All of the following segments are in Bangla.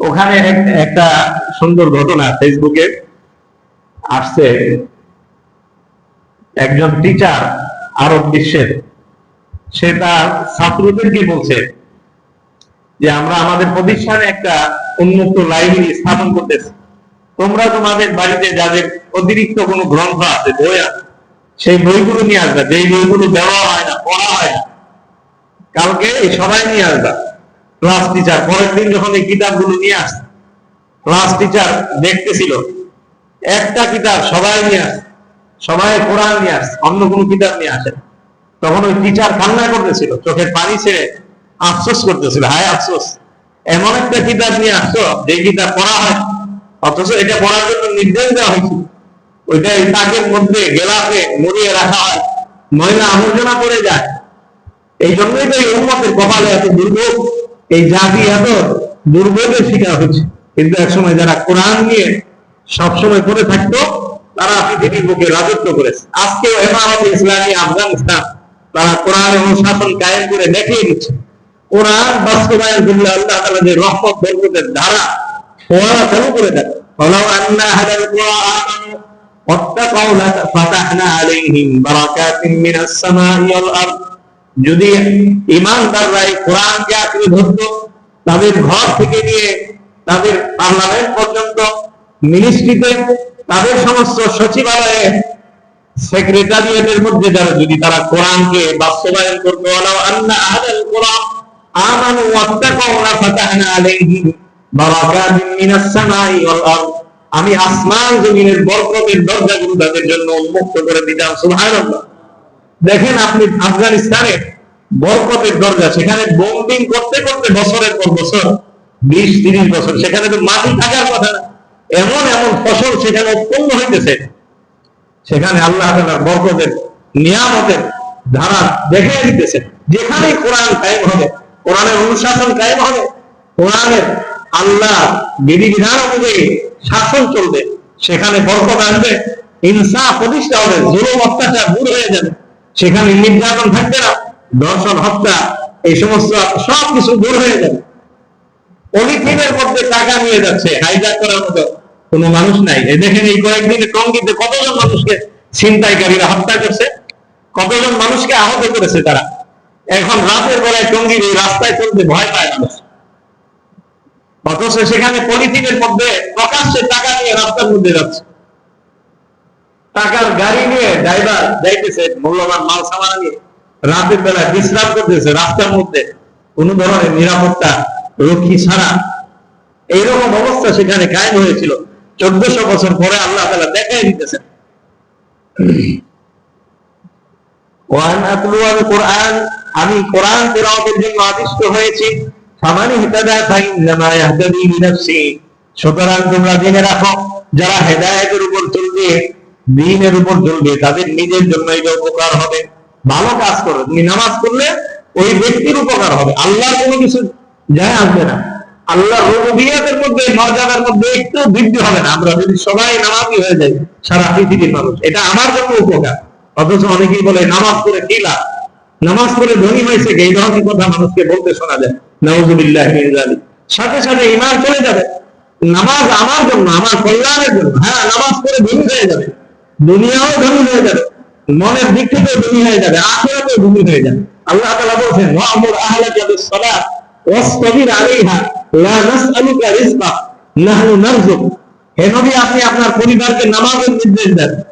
ওখানে একটা সুন্দর ঘটনা ফেসবুকে আসছে। একজন টিচার আরব বিশ্বের, সে তার ছাত্রদেরকে বলছে? যে আমরা আমাদের প্রতিষ্ঠানে একটা উন্মুক্ত লাইব্রেরি স্থাপন করতেছি। তোমরা তোমাদের বাড়িতে যাদের অতিরিক্ত কোনো গ্রন্থ আছে, বই আছে, সেই বইগুলো নিয়ে আসবে। যেই বইগুলো দেওয়া হয় না, পড়া হয় না, কালকে সবাই নিয়ে আসবে। ক্লাস টিচার পরের দিন যখন এই কিতাবগুলো নিয়ে আসছে ক্লাস টিচার দেখতেছিল, একটা কিতাব সবাই নিয়ে আসে, সবাই কোরআন নিয়ে আসে, অন্য কোনো কিতাব নিয়ে আসে তখন ওই টিচার কান্না করতেছিল, চোখের পানি ছেড়ে আফসোস করতেছিল, হায় আফসোস, এমন একটা কিতাব নিয়ে আসছো, যে কিতাব পড়া হয় অথচ এটা পড়ার জন্য নির্দেশ দেওয়া হয়েছিল ওইটা তাকের মধ্যে গেলাতে মরিয়ে রাখা হয় ময়লা আবর্জনা পড়ে যায়। এই জন্যই তো এই উন্মতের কপালে এত দুর্ভোগ। এই জাতি এত দুর্ভোগের শিকার হচ্ছে কিন্তু একসময় যারা কোরআন নিয়ে সবসময় করে থাকতো তারা পৃথিবীর বুকে রাজত্ব করেছে আজকেও হেমামত ইসলামী আফগানিস্তান তারা কোরআনের অনুশাসন কায়েম করে দেখিয়ে দিচ্ছে কোরআন বাস্তবায়ন করলে আল্লাহ তাআলা যে রহমত বরকতের ধারা ফোয়ারা চালু করে দেয় ফলাও আন্না হাদাল কোরআন واتقوا لفتحنا عليهم بركات من السماء والارض যদি ইমানদাররা এই কোরআনকে আঁকড়ে ধরত তাদের ঘর থেকে নিয়ে তাদের পার্লামেন্ট পর্যন্ত, মিনিস্ট্রিতে, তাদের সমস্ত সচিবালয়ে, সেক্রেটারিয়েটের মধ্যে যারা, যদি তারা কোরআনকে বাস্তবায়ন করতো আন্না আহলাল কোরআন আমানু ওয়াত্তাকাউ আলাইহিম বারাকাতিন মিনাস সামাই ওয়াল আরদ। আমি আসমান জমিনের বরকতের দরজাগুলো তাদের জন্য উন্মুক্ত করে দিতাম, সুবহানাল্লাহ। দেখেন আপনি আফগানিস্তানে বরকতের দরজা, সেখানে বোম্বিং করতে করতে বছরের পর বছর, বিশ, তিরিশ বছর, সেখানে তো মাটি থাকার কথা না। এমন এমন ফসল সেখানে উৎপন্ন হইতেছে। সেখানে আল্লাহ বরকতের, নিয়ামতের ধারা দেখে দিতেছে যেখানে কোরআন কায়েম হবে, কোরআনের অনুশাসন কায়েম হবে, কোরআনের আল্লাহ বিধিবিধান অনুযায়ী শাসন চলবে, সেখানে বরকত আসবে, ইনসাফ প্রতিষ্ঠা হবে, জুলুম অত্যাচার দূর হয়ে যাবে। সেখানে নির্যাতন থাকবে না দর্শন হত্যা, এই সমস্ত সব কিছু দূর হয়ে যাবে। পলিথিনের মধ্যে টাকা নিয়ে যাচ্ছে হাইজাক করার মতো কোনো মানুষ নাই। দেখেন এই কয়েকদিনে টঙ্গিতে কতজন মানুষকে ছিনতাইকারীরা হত্যা করছে, কতজন মানুষকে আহত করেছে তারা। এখন রাতের বেলায় টঙ্গির এই রাস্তায় চলতে ভয় পায় মানুষ। অথচ সেখানে পলিথিনের মধ্যে প্রকাশ্যে টাকা নিয়ে রাস্তার মধ্যে যাচ্ছে। টাকার গাড়ি নিয়ে ড্রাইভার যাইতেছে, মূল্যবান মাল সামান নিয়ে রাতের বেলায় বিশ্রাম করতেছে রাস্তার মধ্যে। কোন ধরনের নিরাপত্তা রক্ষী ছাড়া। এইরকম অবস্থা সেখানে কায়েম হয়েছিল। চোদ্দশো বছর পরে আল্লাহ তালা দেখাই দিতেছেন। আমি কোরআন তেলাওয়াতের জন্য আদিষ্ট হয়েছি। ফামান ইহতাদা ফাইন্নামা ইয়াহতাদি লিনাফসি সুতরাং তোমরা জেনে রাখো, যারা হেদায়েতের উপর চলবে দ্বীনের উপর চলবে তাদের নিজের জন্য এটা উপকার হবে। ভালো কাজ করো, তুমি নামাজ পড়লে ওই ব্যক্তির উপকার হবে। আল্লাহর কোনো কিছু যায় আসবে না। আল্লাহ রুবিয়াতের মধ্যে, মর্যাদার মধ্যে একটু বৃদ্ধি হবে না। আমরা যদি সবাই নামাজি হয়ে যাই, সারা পৃথিবীর মানুষ, এটা আমার জন্য উপকার। অথচ অনেকেই বলে, নামাজ পড়ে কি লাভ? নামাজ পড়ে ধনী হয়েছে এই ধরনের কথা মানুষকে বলতে শোনা যায়। নওয়াজুবিল্লাহ সাথে সাথে ইমান চলে যাবে। নামাজ আমার জন্য, আমার কল্যাণের জন্য। হ্যাঁ নামাজ পড়ে ধনী হয়ে যাবে। দুনিয়াও ধনী হয়ে যাবে। মনের দিক থেকে ধনী হয়ে যাবে। আখেরাতেও ধনী হয়ে যাবে। আল্লাহ তাআলা বলছেন ওয়ামুর আহলাকা বিস-সালাত ওয়াসতাবির আলাইহা, লা নাসআলুকা রিজকা, নাহনু নারযুক হে নবী, আপনি আপনার পরিবারকে নামাজের নির্দেশ দেন।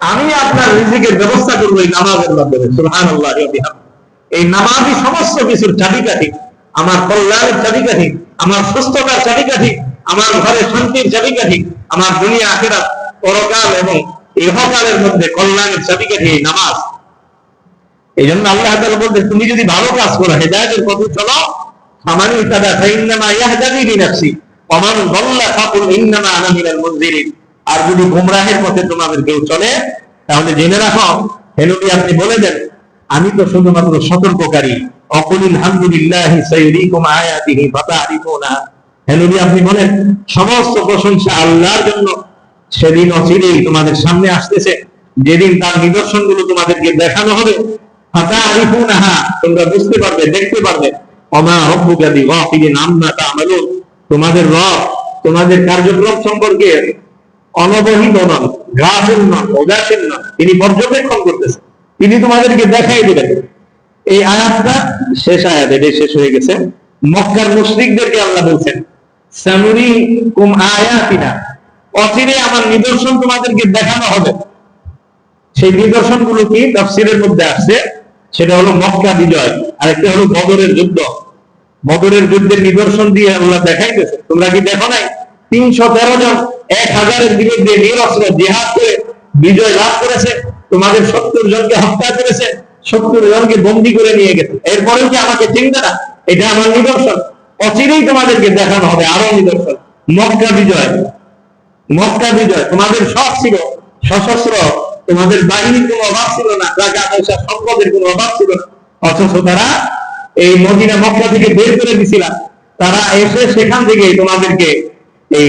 আমি আপনার রিজিকের ব্যবস্থা করব এই নামাজের মাধ্যমে। সুবহানাল্লাহ ওয়া বিহামদিহি। এই নামাজই সমস্ত কিছুর চাবিকাঠি। আমার কল্যাণের চাবিকাঠি, আমার সুস্থতার চাবিকাঠি, আমার ঘরে শান্তির চাবিকাঠি, আমার দুনিয়া আখেরাত পরকাল এবং ইহকালের মধ্যে কল্যাণের চাবিকাঠি নামাজ। এই জন্য আল্লাহ বলতে তুমি যদি ভালো কাজ করো, হেদায়েতের পথে চলো আর যদি গুমরাহের পথে তোমাদের কেউ চলে, তাহলে জেনে রাখো, হে আপনি বলে দেন, আমি তো শুধুমাত্র সতর্ককারী। অকুলিল হামদুলিল্লাহ নবী, আপনি বলেন, সমস্ত প্রশংসা আল্লাহর জন্য সেদিন অচিরেই তোমাদের সামনে আসতেছে। যেদিন তার নিদর্শনগুলো তোমাদেরকে দেখানো হবে। তোমরা বুঝতে পারবে, দেখতে পারবে। তোমাদের রব, তোমাদের কার্যক্রম সম্পর্কে অনবহিত নন গ্রাসীন নন, উদাসীন নন। তিনি পর্যবেক্ষণ করতেছেন। তিনি তোমাদেরকে দেখাই দিবেন এই আয়াতটা শেষ আয়াত, এটাই শেষ হয়ে গেছে। মক্কার মুশরিকদেরকে আল্লাহ বলছেন সানুরি কুম আয়াতিনা। অচিরে আমার নিদর্শন তোমাদেরকে দেখানো হবে। সেই নিদর্শনগুলো কি? তাফসিরের মধ্যে আসছে। সেটা হলো মক্কা বিজয় আর একটা হলো বদরের যুদ্ধ। বদরের যুদ্ধের নিদর্শন দিয়ে আল্লাহ দেখাইতেছে। তোমরা কি দেখো নাই? তিনশো তেরো জন এক হাজারের বিরুদ্ধে নিরস্ত্র জেহাদ করে বিজয় লাভ করেছে। তোমাদের সত্তর জনকে হত্যা করেছে। সত্তর জনকে বন্দি করে নিয়ে গেছে। এরপরেও কি আমাকে চিন্তা না? এটা আমার নিদর্শন। অচিরেই তোমাদেরকে দেখানো হবে আরও নিদর্শন। মক্কা বিজয়। মক্কা বিজয়। তোমাদের সব ছিল, সশস্ত্র, তোমাদের বাহিনীর কোনো অভাব ছিল না টাকা পয়সা সম্পদের কোনো অভাব ছিল না। অথচ তারা এই মদিনা মক্কা থেকে বের করে দিছিলাম তারা এসে সেখান থেকে তোমাদেরকে এই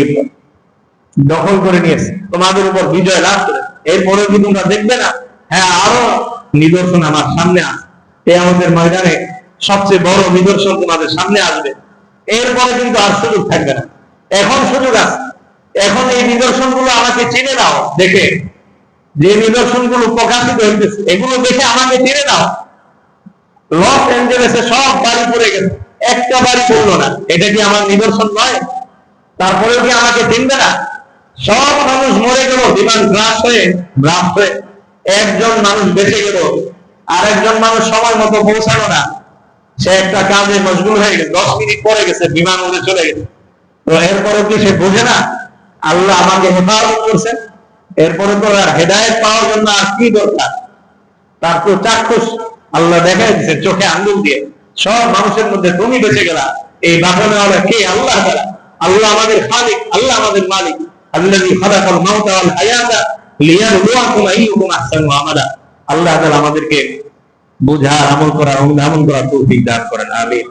দখল করে নিয়েছে। তোমাদের উপর বিজয় লাভ করে। এরপরে কি তোমরা দেখবে না? হ্যাঁ আরও নিদর্শন আমার সামনে আসবে। এই আমাদের ময়দানে সবচেয়ে বড় নিদর্শন তোমাদের সামনে আসবে। এরপরে কিন্তু আর সুযোগ থাকবে না। এখন সুযোগ আছে। এখন এই নিদর্শনগুলো আমাকে চিনে নাও, দেখে। যে নিদর্শনগুলো প্রকাশিত হইতেছে, এগুলো দেখে আমাকে চিনে নাও। লস অ্যাঞ্জেলেসে সব বাড়ি পড়ে গেছে, একটা বাড়ি পড়ল না। এটা কি আমার নিদর্শন নয়? তারপরেও কি আমাকে চিনবে না? সব মানুষ মরে গেল বিমান গ্রাস হয়ে ব্রাশ হয়ে। একজন মানুষ বেঁচে গেল আর একজন মানুষ সময় মতো পৌঁছালো না। সে একটা কাজে মশগুল হয়ে গেছে, দশ মিনিট পরে গেছে, বিমান উড়ে চলে গেছে। তো এরপরে কি সে বোঝে না? আল্লাহ আমাকে হেফাজত করছেন। এরপরে তো আর হেদায়ত পাওয়ার জন্য আর কি দরকার? তার তো চাক্ষুষ আল্লাহ দেখাই দিচ্ছে চোখে আঙ্গুল দিয়ে। সব মানুষের মধ্যে তুমি বেঁচে গেলা। এই বাগানেওয়ালা কে? আল্লাহ তারা আল্লাহ আমাদের খালিক, আল্লাহ আমাদের মালিক। আল্লাহি খালাকাল মাউতা ওয়াল হায়াতা লিয়াবলুয়াকুম আইয়ুকুম আহসানু আমালা। আল্লাহ তাআলা আমাদেরকে বুঝার, আমল করার আমল করার তৌফিক দান করেন। আমিন।